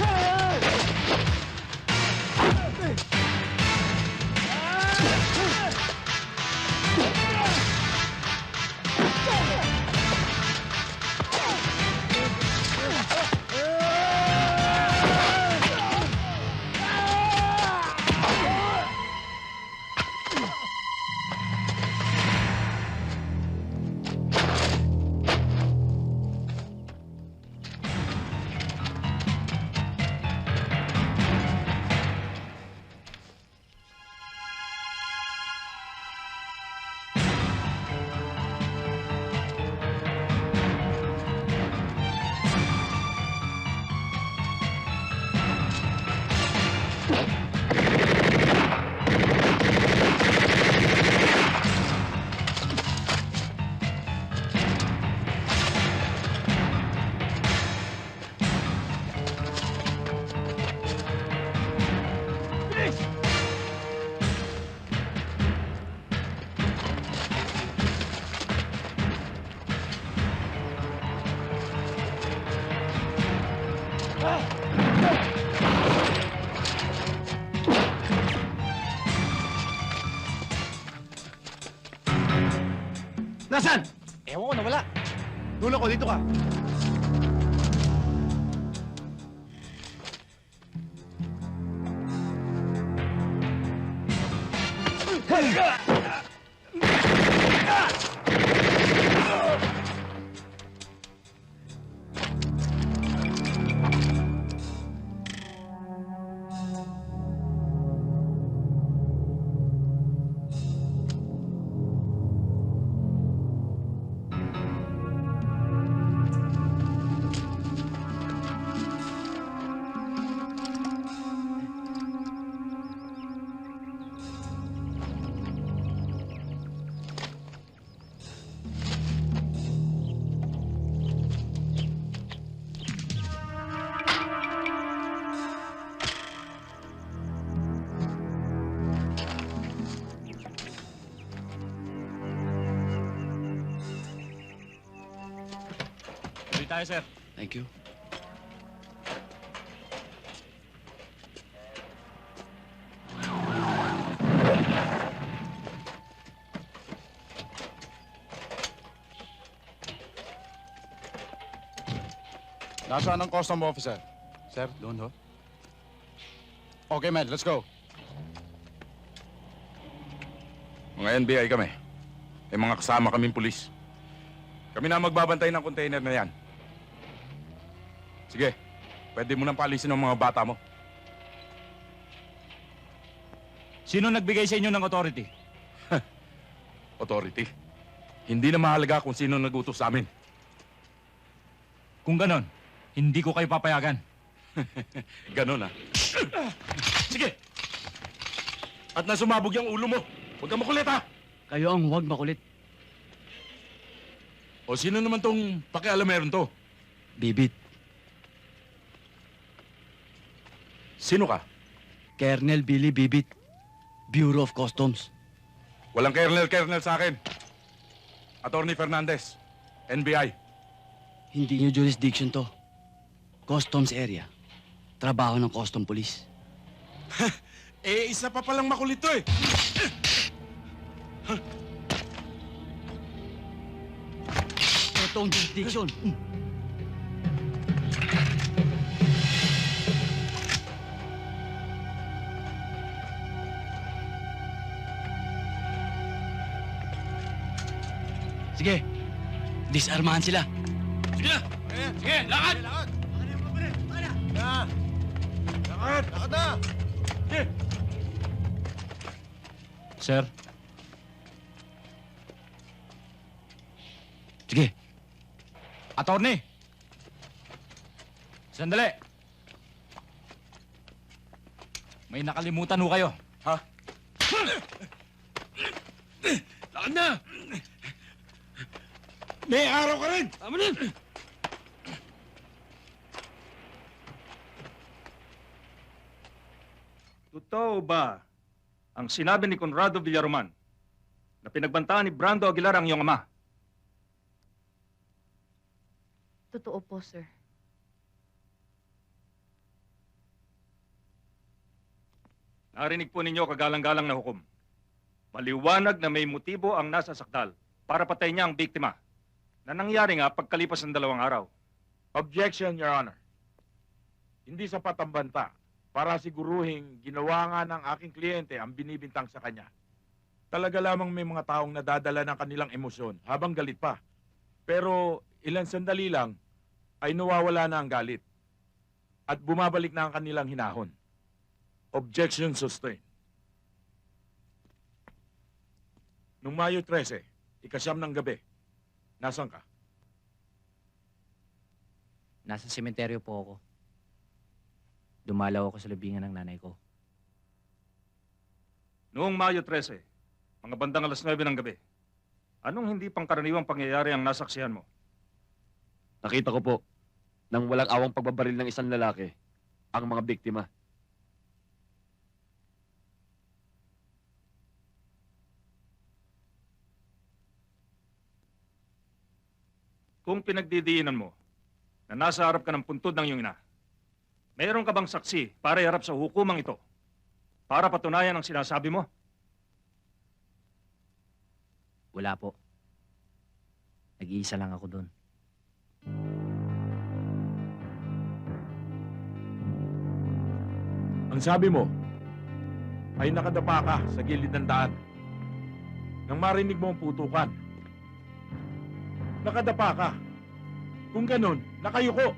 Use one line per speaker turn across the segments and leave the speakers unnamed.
Hey! Nasaan?
Ewan ko, nawala.
Dulo ko, dito ka.
Tuloy tayo, sir.
Thank you.
Nasaan ang custom officer? Sir, doon ho. Okay, man, let's go.
Mga NBI kami. May mga kasama kaming pulis. Kami na magbabantay ng container na yan. Sige, pwede mo nang paalisin ng mga bata mo.
Sino nagbigay sa inyo ng authority?
Authority. Hindi na mahalaga kung sino nagutos sa amin.
Kung ganon, hindi ko kayo papayagan.
Ganon ah. Sige! At na sumabog yung ulo mo. Huwag kang makulit ha!
Kayo ang huwag makulit.
O sino naman tong pakialameron to?
Bibit,
Sino ka?
Colonel Billy Bibit, Bureau of Customs.
Walang kernel-kernel sa akin. Attorney Fernandez, NBI.
Hindi niyo jurisdiction to. Customs area. Trabaho ng custom police.
Eh, isa pa palang makulit to eh.
Ito ang jurisdiction. Sige, disarmahan sila.
Sige! Sige, lakad! Lakad! Lakad na! Sige!
Sir,
Sige,
attorney! Sandali! May nakalimutan ho kayo.
Ha?
Lakad na!
May araw ka rin!
Tama na!
Totoo ba ang sinabi ni Conrado Villaroman na pinagbantaan ni Brando Aguilar ang iyong ama?
Totoo po, sir.
Narinig po ninyo kagalang-galang na hukom. Maliwanag na may motibo ang nasa sakdal para patayin niya ang biktima na nangyari nga pagkalipas ng dalawang araw.
Objection, Your Honor. Hindi sapat ang banta para siguruhing ginawa nga ng aking kliyente ang binibintang sa kanya. Talaga lamang may mga taong nadadala ng kanilang emosyon habang galit pa. Pero ilan sandali lang ay nawawala na ang galit at bumabalik na ang kanilang hinahon. Objection sustained. Nung Mayo 13, ikasyam ng gabi, nasan ka?
Nasa sementeryo po ako. Dumalaw ako sa libingan ng nanay ko.
Noong Mayo 13, mga bandang alas 9 ng gabi, anong hindi pangkaraniwang pangyayari ang nasaksihan mo?
Nakita ko po, nang walang awang pagbabaril ng isang lalaki, ang mga biktima.
Kung pinagdidiinan mo na nasa harap ka ng puntod ng iyong ina, mayroon ka bang saksi para iharap sa hukumang ito para patunayan ang sinasabi mo?
Wala po. Nag-iisa lang ako doon.
Ang sabi mo, ay nakadapa ka sa gilid ng daan. Nang marinig mo ang putukan. Nakadapa ka. Kung ganun, nakayuko.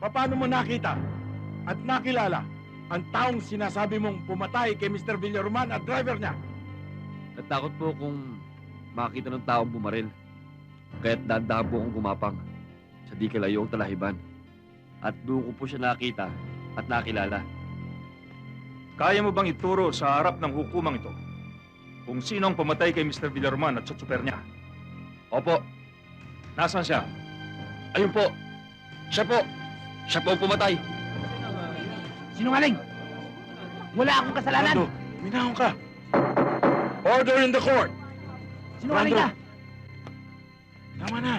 Paano mo nakita at nakilala ang taong sinasabi mong pumatay kay Mr. Villaroman at driver niya?
Natakot po kung makita ng taong bumaril. Kaya't dahan-dahan po akong gumapang sa di kalayong talahiban. At doon ko po siya nakita at nakilala.
Kaya mo bang ituro sa harap ng hukumang ito kung sino ang pumatay kay Mr. Villarman at sa tsuper niya?
Opo,
Nasaan siya?
ayun po. Siya po. Siya po ang pumatay.
Sinungaling! Wala akong kasalanan!
Brando, minahon ka. Order in the court.
Sinungaling ka!
Tama na.